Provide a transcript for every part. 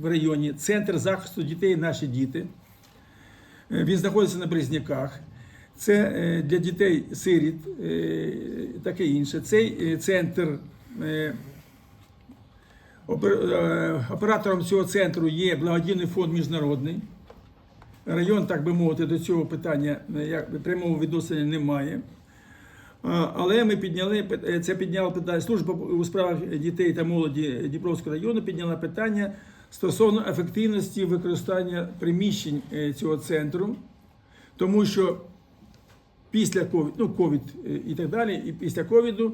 в районі, центр захисту дітей наші діти. Е, Він знаходиться на Березняках. Це е, для дітей сиріт, е, таке інше. Цей центр опер- оператором цього центру є благодійний фонд міжнародний. Район, так би мовити, до цього питання як прямого відношення немає. Але ми підняли це підняло питання. Служба у справах дітей та молоді Дніпровського району підняла питання стосовно ефективності використання приміщень е, цього центру, тому що після ковід, ну ковід е, і так далі, і після ковіду.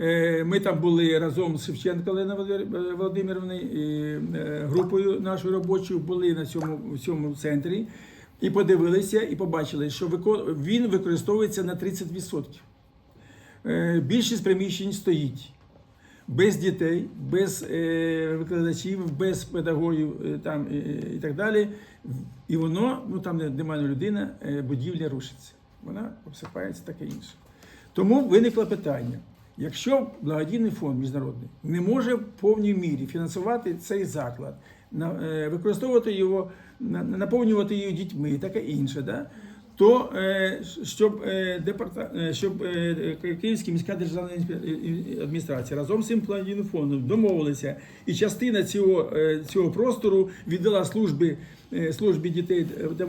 е, Ми там були разом з Шевченко Оленою Володимировною, і, групою нашою робочою, були на цьому, в цьому центрі і подивилися, і побачили, що він використовується на 30%. Е, Більшість приміщень стоїть без дітей, без е, викладачів, без педагогів е, там, е, і так далі. І воно, ну там де немає людина, будівля рушиться. Вона обсипається таке інше. Тому виникло питання. Якщо благодійний фонд міжнародний не може в повній мірі фінансувати цей заклад, використовувати його, на- наповнювати її дітьми таке інше, да? То е, щоб, е, департа, е, щоб Київська міська державна адміністрація разом з цим благодійним фондом домовилися, і частина цього, цього простору віддала службі, е, службі дітей та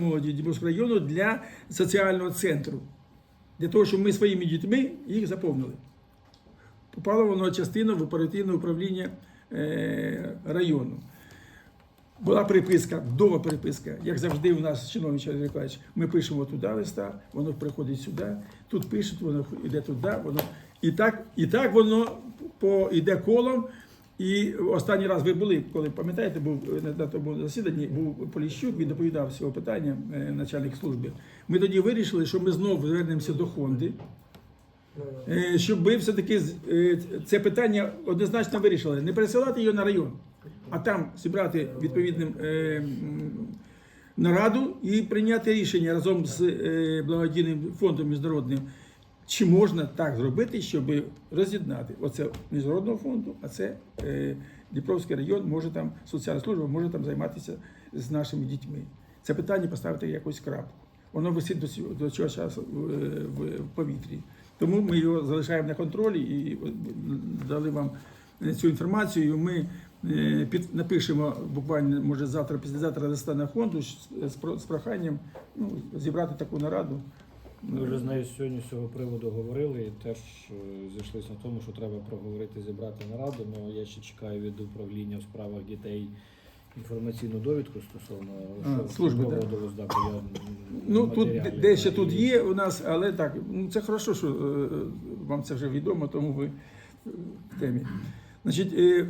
району для соціального центру, для того, щоб ми своїми дітьми їх заповнили. Попало воно частину в оперативне управління району. Була переписка, вдома переписка, як завжди у нас, Олег Миколаївич, ми пишемо туди листа, воно приходить сюди, тут пишуть, воно йде туди, воно. І так, і так воно по, йде колом. І останній раз ви були, коли пам'ятаєте, був на- на тому засіданні, був Поліщук, він доповідав цього питання, е, начальник служби. Ми тоді вирішили, що ми знову звернемося до Хонди, е, щоб ми все-таки е, це питання однозначно вирішили. Не пересилати його на район, а там зібрати відповідним е, нараду і прийняти рішення разом з е, благодійним фондом міжнародним. Чи можна так зробити, щоб роз'єднати оце міжнародного фонду, а це е, Дніпровський район може там соціальна служба може там займатися з нашими дітьми. Це питання поставити якось крапку. Воно висить до цього, до цього часу в, в, повітрі. Тому ми його залишаємо на контролі і е, дали вам е, цю інформацію. Ми е, під, напишемо буквально, може, завтра, післязавтра листа на фонду з, з, проханням ну, зібрати таку нараду. Ми вже з нею сьогодні з цього приводу говорили і теж е, зійшлися на тому, що треба проговорити, зібрати нараду. Ну я ще чекаю від управління у справах дітей інформаційну довідку стосовно А, служби, да? я Ну тут дещо тут є у нас, але так, ну це хорошо, що е, вам це вже відомо, тому ви е, в темі. Значить, е,